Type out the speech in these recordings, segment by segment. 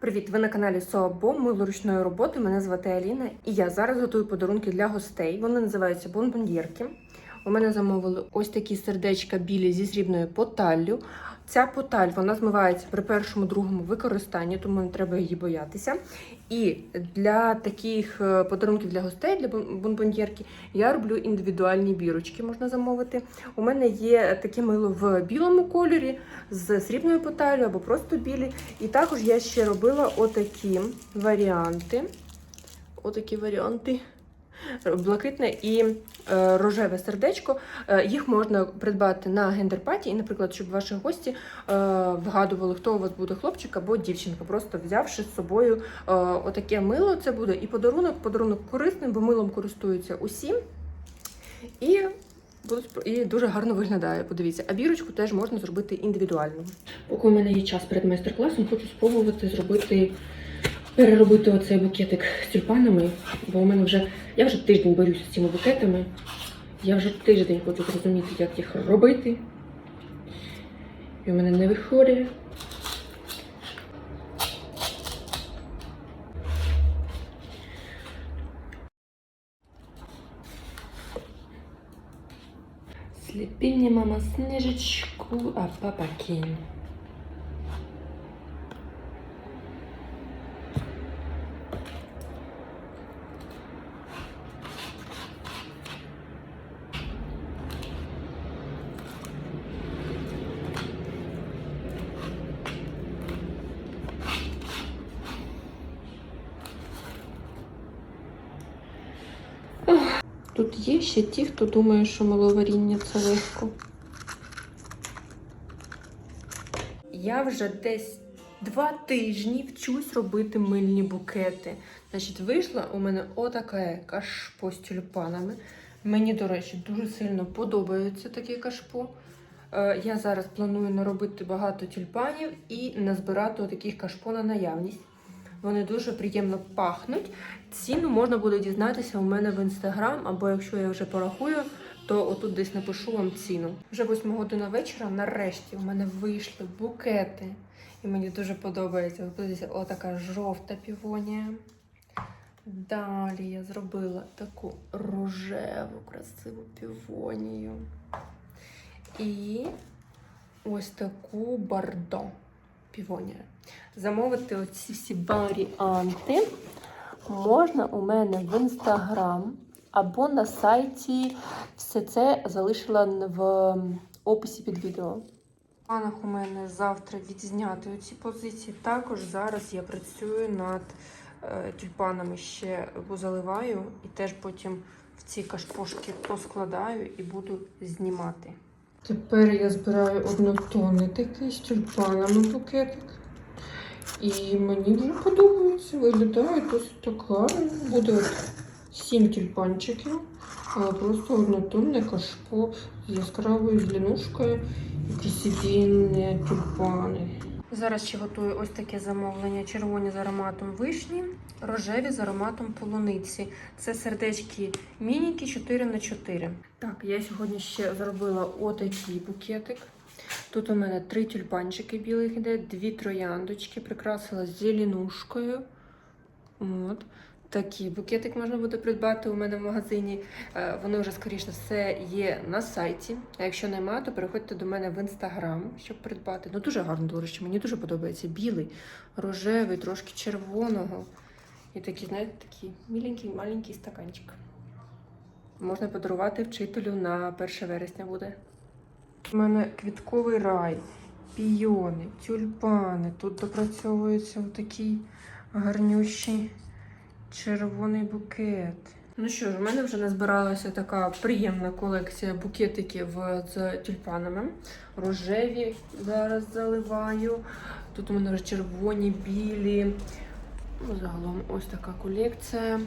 Привіт! Ви на каналі Соабо, мило ручної роботи. Мене звати Аліна, і я зараз готую подарунки для гостей. Вони називаються бонбоньєрки. У мене замовили ось такі сердечка білі зі срібною поталлю. Ця поталь вона змивається при першому другому використанні, тому не треба її боятися. І для таких е, подарунків для гостей, для бон- бонбоньєрки, я роблю індивідуальні бірочки, можна замовити. У мене є таке мило в білому кольорі з срібною поталею або просто білі. І також я ще робила отакі варіанти. Отакі варіанти. Блакитне і е, рожеве сердечко. Е, їх можна придбати на гендерпаті, і, наприклад, щоб ваші гості е, вгадували, хто у вас буде хлопчик або дівчинка, просто взявши з собою отаке мило. Це буде і подарунок, подарунок корисний, бо милом користуються усі. І, і дуже гарно виглядає. Подивіться, а бірочку теж можна зробити індивідуально. Поки у мене є час перед майстер-класом, хочу спробувати зробити. Переробити оцей букетик з тюльпанами, бо у мене вже я вже тиждень борюся з цими букетами. Я вже тиждень хочу зрозуміти, як їх робити. І у мене не виходить. Сліпи мені, мама, снежечку, а папа кинь. Тут є ще ті, хто думає, що маловаріння це легко. Я вже десь два тижні вчусь робити мильні букети. Значить, вийшла у мене отака кашпо з тюльпанами. Мені, до речі, дуже сильно подобається таке кашпо. Е, Я зараз планую наробити багато тюльпанів і назбирати таких кашпо на наявність. Вони дуже приємно пахнуть. Ціну можна буде дізнатися у мене в інстаграм, або якщо я вже порахую, то отут десь напишу вам ціну. Вже 8 година вечора. Нарешті у мене вийшли букети. І мені дуже подобається. Подивіться, отака жовта півонія. Далі я зробила таку рожеву, красиву півонію. І ось таку бардо півонія. Замовити оці всі варіанти можна у мене в інстаграм або на сайті. Все це залишила в описі під відео. В планах у мене завтра відзняти оці позиції. Також зараз я працюю над е, тюльпанами ще заливаю і теж потім в ці кашпошки поскладаю і буду знімати. Тепер я збираю однотонний такий з тюльпанами букетик. І мені дуже подобається. Виглядає досить так гарно. Буде от сім тюльпанчиків, але просто однотонне кашпо з яскравою зеленушкою і красивінні тюльпани. Зараз ще готую ось таке замовлення: червоні з ароматом вишні, рожеві з ароматом полуниці. Це сердечки мініки 4 на 4 Так, я сьогодні ще зробила отакий букетик. Тут у мене три тюльпанчики білих іде, дві трояндочки, прикрасила зеленушкою. От. Такий букетик можна буде придбати у мене в магазині. Е, Вони вже, скоріше все, є на сайті. А якщо немає, то переходьте до мене в інстаграм, щоб придбати. Ну, дуже гарно, до речі, мені дуже подобається. Білий, рожевий, трошки червоного. І такий, знаєте, такий міленький, маленький стаканчик. Можна подарувати вчителю на 1 вересня буде. У мене квітковий рай, піони, тюльпани. Тут допрацьовується такий гарнющий червоний букет. Ну що ж, у мене вже назбиралася така приємна колекція букетиків з тюльпанами. Рожеві зараз заливаю. Тут у мене вже червоні, білі. Ну, загалом ось така колекція.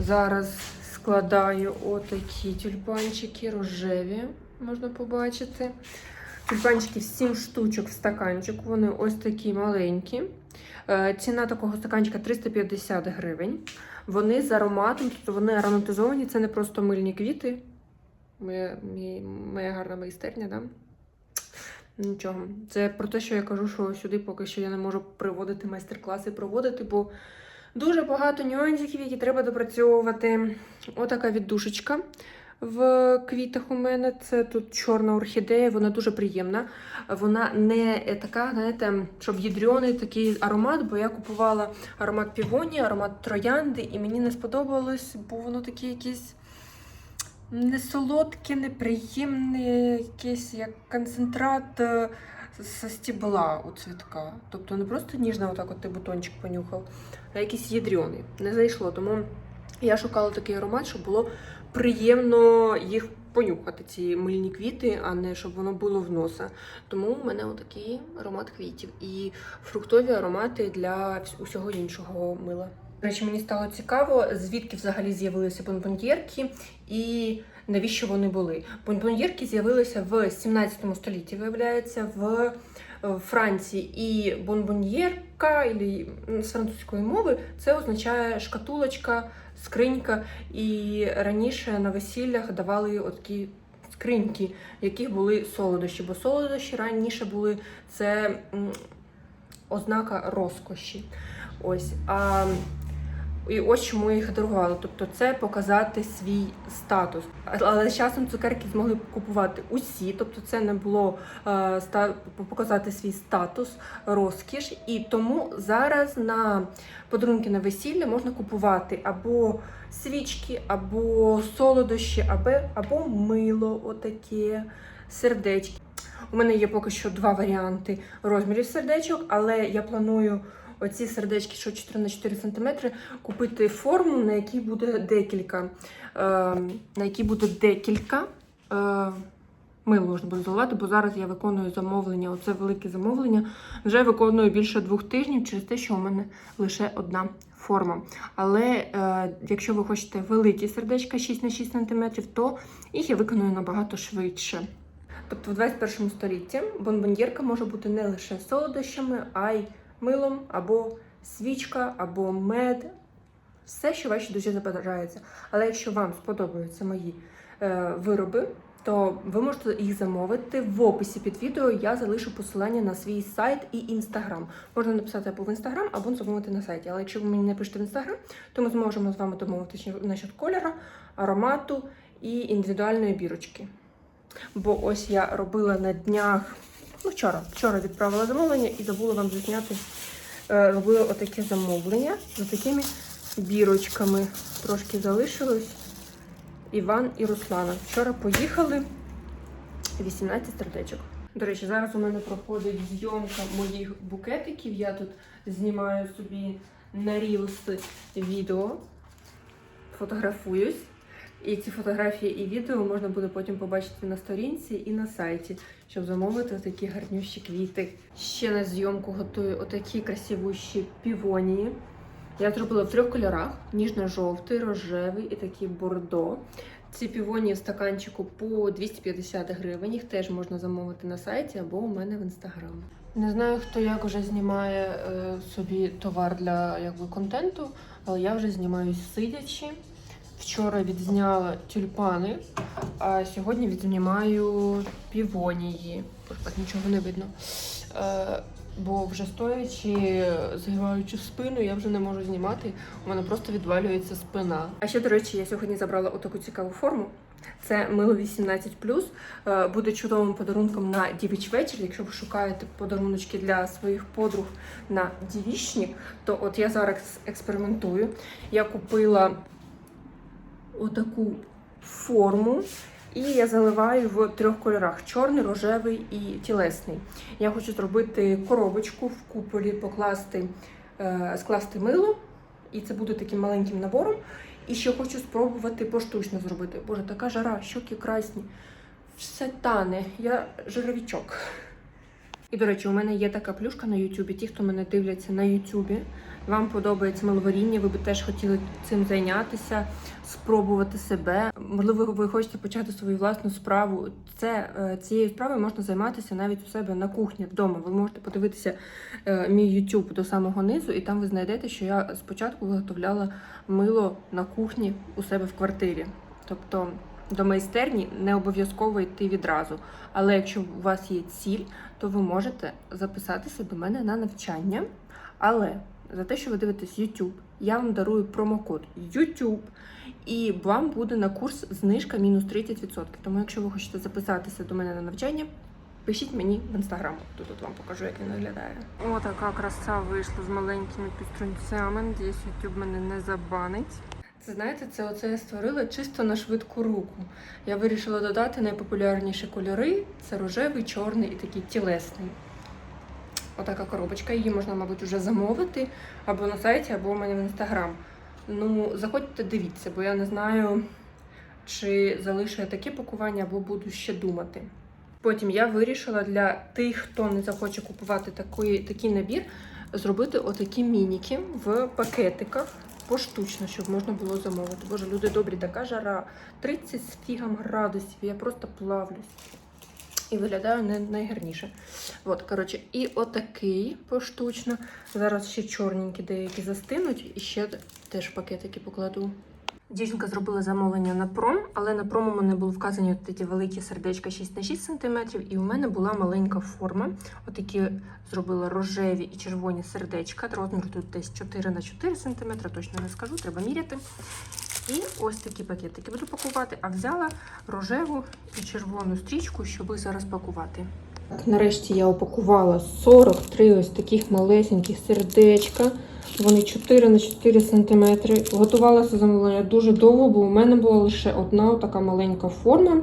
Зараз складаю отакі тюльпанчики рожеві, можна побачити. Тюльпанчики 7 штучок в стаканчику. Вони ось такі маленькі. Е, Ціна такого стаканчика 350 гривень. Вони з ароматом, тобто вони ароматизовані, це не просто мильні квіти. Моя, моя гарна майстерня, да? Нічого. Це про те, що я кажу, що сюди поки що я не можу приводити майстер-класи, проводити, бо дуже багато нюансів, які треба допрацьовувати. Отака віддушечка в квітах у мене. Це тут чорна орхідея, вона дуже приємна. Вона не е, така, знаєте, щоб ядрьоний такий аромат, бо я купувала аромат півоні, аромат троянди, і мені не сподобалось, бо воно таке якесь не солодке, неприємне, якесь як концентрат е, з стібла у цвітка. Тобто не просто ніжно, отак от ти бутончик понюхав, а якийсь ядрьоний. Не зайшло. Тому я шукала такий аромат, щоб було приємно їх понюхати, ці мильні квіти, а не щоб воно було в носа. Тому у мене отакий аромат квітів і фруктові аромати для усього іншого мила. До речі, мені стало цікаво, звідки взагалі з'явилися бонбоньєрки і навіщо вони були. Бонбоньєрки з'явилися в 17 столітті, виявляється, в е, Франції. І бонбоньєрка, з французької мови, це означає шкатулочка, скринька. І раніше на весіллях давали такі скриньки, в яких були солодощі. Бо солодощі раніше були це ознака розкоші. Ось. А, і ось чому їх дарували. Тобто це показати свій статус. Але з часом цукерки змогли купувати усі, тобто це не було е, показати свій статус, розкіш. І тому зараз на подарунки на весілля можна купувати або свічки, або солодощі, або, або мило, отаке, сердечки. У мене є поки що два варіанти розмірів сердечок, але я планую оці сердечки, що 4 на 4 см, купити форму, на якій буде декілька. Е, на якій буде декілька. Е, Мило можна буде заливати, бо зараз я виконую замовлення, оце велике замовлення. Вже виконую більше двох тижнів через те, що у мене лише одна форма. Але е, якщо ви хочете великі сердечка 6 на 6 см, то їх я виконую набагато швидше. Тобто в 21 столітті бонбоньєрка може бути не лише солодощами, а й милом, або свічка, або мед. Все, що ваші душі забажається. Але якщо вам сподобаються мої е, вироби, то ви можете їх замовити в описі під відео. Я залишу посилання на свій сайт і інстаграм. Можна написати або в інстаграм, або замовити на сайті. Але якщо ви мені не пишете в інстаграм, то ми зможемо з вами домовитися насчет кольору, аромату і індивідуальної бірочки. Бо ось я робила на днях, ну вчора, вчора відправила замовлення і забула вам засняти. Е, робила отаке замовлення з такими бірочками. Трошки залишилось. Іван і Руслана. Вчора поїхали 18 сердечок. До речі, зараз у мене проходить зйомка моїх букетиків. Я тут знімаю собі на Reels відео, фотографуюсь. І ці фотографії і відео можна буде потім побачити на сторінці і на сайті, щоб замовити такі гарнющі квіти. Ще на зйомку готую отакі красивущі півонії. Я зробила в трьох кольорах: ніжно-жовтий, рожевий і такий бордо. Ці півонії в стаканчику по 250 гривень. Їх теж можна замовити на сайті або у мене в інстаграм. Не знаю, хто як уже знімає е, собі товар для якби, контенту, але я вже знімаю сидячи. Вчора відзняла тюльпани, а сьогодні відзнімаю півонії. Так нічого не видно. Е, бо вже стоячи, згиваючи спину, я вже не можу знімати. У мене просто відвалюється спина. А ще, до речі, я сьогодні забрала отаку цікаву форму. Це мило 18 Е, Буде чудовим подарунком на дівіч вечір. Якщо ви шукаєте подаруночки для своїх подруг на дівічник, то от я зараз експериментую. Я купила отаку форму. І я заливаю в трьох кольорах: чорний, рожевий і тілесний. Я хочу зробити коробочку в куполі, покласти, е, скласти мило, і це буде таким маленьким набором. І ще хочу спробувати поштучно зробити. Боже, така жара, щоки красні. Все тане, я жировічок. І, до речі, у мене є така плюшка на Ютубі. Ті, хто мене дивляться на Ютубі, вам подобається миловаріння, ви б теж хотіли цим зайнятися, спробувати себе. Можливо, ви хочете почати свою власну справу. Це е, цією справою можна займатися навіть у себе на кухні вдома. Ви можете подивитися е, мій YouTube до самого низу, і там ви знайдете, що я спочатку виготовляла мило на кухні у себе в квартирі. Тобто до майстерні не обов'язково йти відразу. Але якщо у вас є ціль, то ви можете записатися до мене на навчання. Але за те, що ви дивитесь YouTube, я вам дарую промокод YouTube, і вам буде на курс знижка мінус 30%. Тому, якщо ви хочете записатися до мене на навчання, пишіть мені в інстаграм. Тут от вам покажу, як він виглядає. О, така краса вийшла з маленькими підструнцями. Надіюсь, YouTube мене не забанить. Це знаєте, це оце я створила чисто на швидку руку. Я вирішила додати найпопулярніші кольори: це рожевий, чорний і такий тілесний. Отака коробочка. Її можна, мабуть, вже замовити або на сайті, або у мене в інстаграм. Ну, заходьте, дивіться, бо я не знаю, чи залишу я таке пакування, або буду ще думати. Потім я вирішила для тих, хто не захоче купувати такий, такий набір, зробити отакі мініки в пакетиках поштучно, щоб можна було замовити. Боже, люди добрі, така жара. 30 з фігом градусів, я просто плавлюсь. І виглядаю не найгарніше. От, коротше, і отакий поштучно. Зараз ще чорненькі деякі застинуть, і ще теж пакетики покладу. Дівчинка зробила замовлення на пром, але на пром у мене були вказані от ті великі сердечка 6 на 6 см, і у мене була маленька форма. Отакі зробила рожеві і червоні сердечка. Розмір тут десь 4 на 4 см, точно не скажу, треба міряти. І ось такі пакетики буду пакувати, а взяла рожеву і червону стрічку, щоб зараз пакувати. Так, нарешті я упакувала 43 ось таких малесеньких сердечка. Вони 4 на 4 см. Готувалася замовлення дуже довго, бо у мене була лише одна така маленька форма.